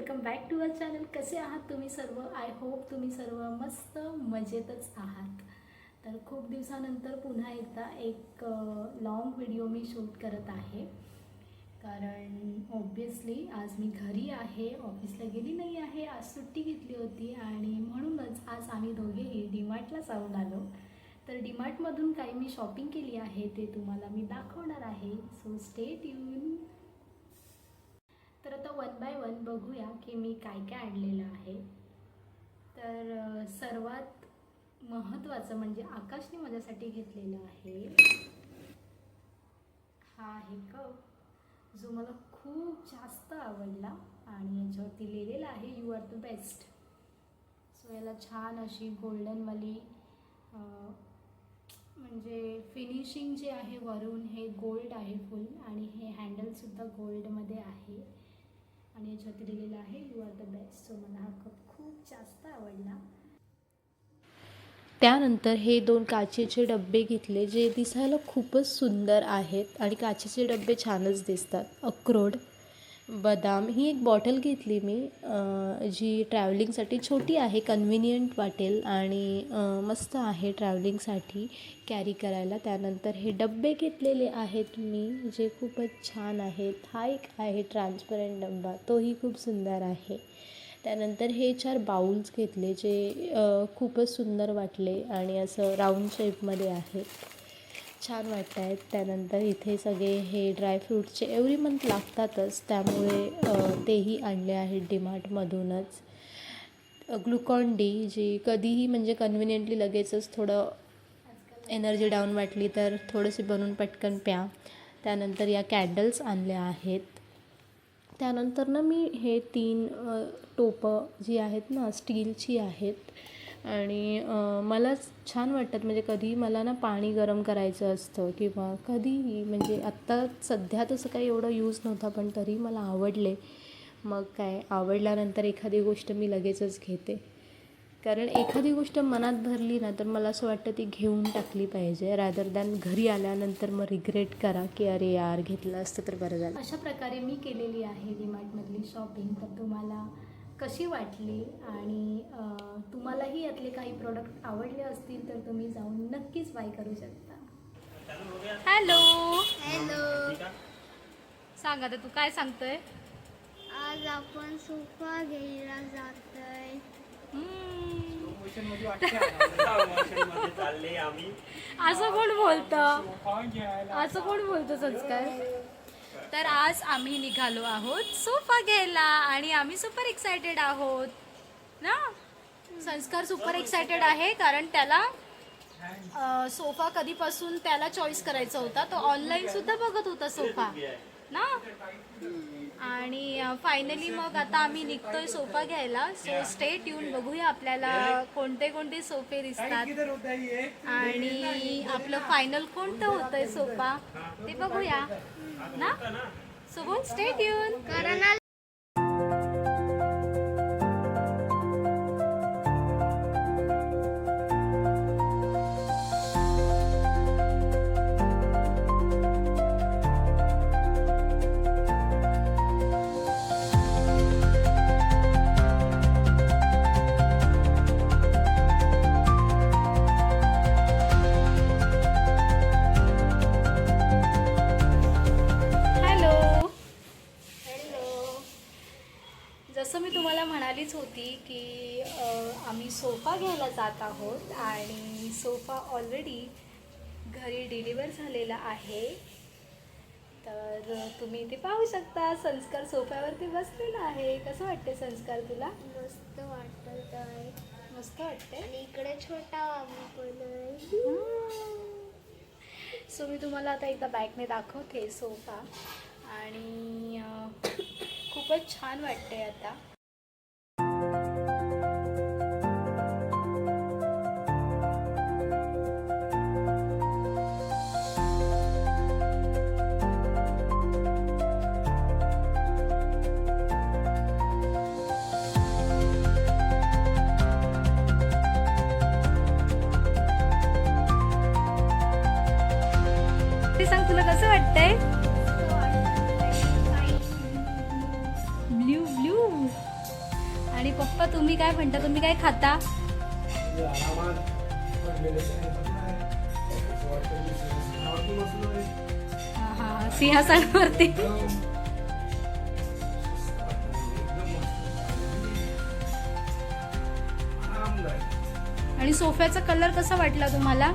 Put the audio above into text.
Welcome back to our channel कसे आहात तुम्ही सर्व? आय होप तुम्ही सर्व मस्त मजेतच आहात. तर खूप दिवसानंतर पुन्हा एकदा एक लॉंग व्हिडिओ मी शूट करत आहे. कारण ऑब्वियसली आज मी घरी आहे ऑफिसला गेली नाही आहे आज सुट्टी घेतली होती आणि म्हणूनच आज आम्ही दोघेही डीमार्टला जाऊन आलो. तर डीमार्टमधून काही मी शॉपिंग केली आहे ते तुम्हाला मी दाखवणार आहे. सो स्टे ट्यून तर आता वन बाय वन बघूया की मी काय काय आणलेलं आहे. तर सर्वात महत्त्वाचं म्हणजे आकाशने माझ्यासाठी घेतलेलं आहे. हा आहे कप जो मला खूप जास्त आवडला आणि याच्यावरती लिहिलेलं आहे you are the best so याला छान अशी गोल्डनवाली म्हणजे फिनिशिंग जे आहे वरून हे गोल्ड आहे फुल आणि हे हँडलसुद्धा गोल्डमध्ये आहे. आणि याच्यावरती लिहिलेलं आहे you are the best so मला हा कप खूप जास्त आवडला. त्यानंतर हे दोन काचेचे डबे घेतले जे दिसायला खूपच सुंदर आहेत आणि काचेचे डबे छानच दिसतात. अक्रोड. बदाम ही एक बॉटल घेतली मी जी ट्रॅव्हलिंगसाठी छोटी आहे कन्व्हिनियंट वाटेल आणि मस्त आहे ट्रॅव्हलिंगसाठी कॅरी करायला. त्यानंतर हे डब्बे घेतलेले आहेत मी जे खूपच छान आहेत. हा एक आहे ट्रान्सपरंट डब्बा तोही खूप सुंदर आहे. त्यानंतर हे चार बाउल्स घेतले जे खूपच सुंदर वाटले आणि असं राऊंड शेपमध्ये आहेत. छान वाटत आहेत त्यानंतर इथे सगळे हे ड्रायफ्रूटचे एव्हरी मंथ लागतातच. त्यामुळे तेही आणले आहेत डीमार्टमधूनच ग्लुकॉन डी जी कधीही म्हणजे कन्व्हिनियंटली लगेचच थोडं एनर्जी डाऊन वाटली तर थोडीशी बनवून पटकन प्या. त्यानंतर या कॅन्डल्स आणल्या आहेत. त्यानंतर ना मी हे तीन टोपं जी आहेत ना स्टीलची आहेत आणि मलाच मला छान वाटतात म्हणजे कधी मला ना पाणी गरम करायचं असतं किंवा कधीही म्हणजे आत्ता सध्या तसं काही एवढं यूज नव्हता पण तरी मला आवडले. मग काय आवडल्यानंतर एखादी गोष्ट मी लगेचच घेते. कारण एखादी गोष्ट मनात भरली ना तर मला असं वाटतं ती घेऊन टाकली पाहिजे. रॅदर दॅन घरी आल्यानंतर मग रिग्रेट करा की अरे यार घेतलं असतं तर बरं झालं. अशा प्रकारे मी केलेली आहे डीमार्टमधली शॉपिंग तर तुम्हाला कशी वाटली आणि तुम्हालाही यातले काही प्रोडक्ट आवडले असतील तर तुम्ही जाऊन नक्कीच बाय करू शकता. हॅलो हॅलो सांग आता तू काय सांगतोय? आज आपण सोफा घ्यायला जातोय. चालले आम्ही असं कोण बोलतं? असं कोण बोलतं संस्कार? तर आज आम्ही निघालो आहोत सोफा घ्यायला आणि आम्ही सुपर एक्सायटेड आहोत ना? संस्कार सुपर एक्सायटेड आहे कारण त्याला सोफा कधीपासून त्याला चॉईस करायचा होता. तो ऑनलाईन सुद्धा बघत होता सोफा ना? आणि फायनली मग आता आम्ही निघतोय सोफा घ्यायला. सो स्टे ट्यून बघूया आपल्याला कोणते कोणते सोफे दिसतात. आणि आपलं फायनल कोणतं होतंय सोफा ते बघूया. ना? सो बोल स्टे ट्यून कारण जसं मी तुम्हाला म्हणालीच होती की आम्ही सोफा घ्यायला जात आहोत आणि सोफा ऑलरेडी घरी डिलिव्हर झालेला आहे. तर तुम्ही इथे पाहू शकता संस्कार सोफ्यावरती बसलेला आहे. कसं वाटते संस्कार तुला? मस्त वाटत आहे मस्त वाटते आणि इकडे छोटा पण सो मी तुम्हाला आता एकदा बॅगने दाखवते सोफा. आणि खूपच छान वाटते आता. ते सांग तुला कसं वाटतंय? आणि पप्पा तुम्ही काय म्हणता? तुम्ही काय खाता? हा हा सिंहासनावरती. आणि सोफ्याचा कलर कसा वाटला तुम्हाला?